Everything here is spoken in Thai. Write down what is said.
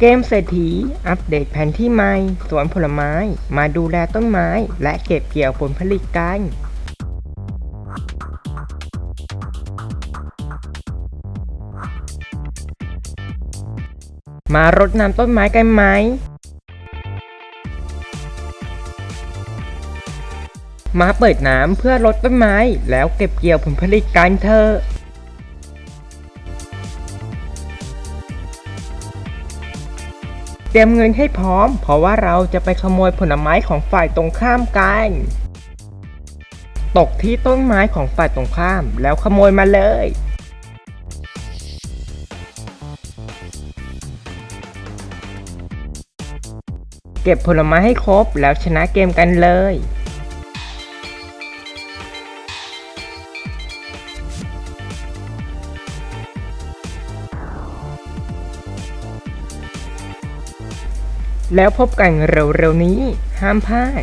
เกมเศรษฐี อัปเดตแผนที่ใหม่สวนผลไม้ มาดูแลต้นไม้ และเก็บเกี่ยวผลผลิตกันมารดน้ำต้นไม้กันไหม มาเปิดน้ำเพื่อรดต้นไม้ แล้วเก็บเกี่ยวผลผลิตกันเถอะ ตรียมเงินให้พร้อม เพราะว่าเราจะไปขโมยผลไม้ของฝ่ายตรงข้ามกัน ตกที่ต้นไม้ของฝ่ายตรงข้าม แล้วขโมยมาเลย เก็บผลไม้ให้ครบแล้วชนะเกมกันเลย แล้วพบกันเร็วๆนี้ ห้ามพลาด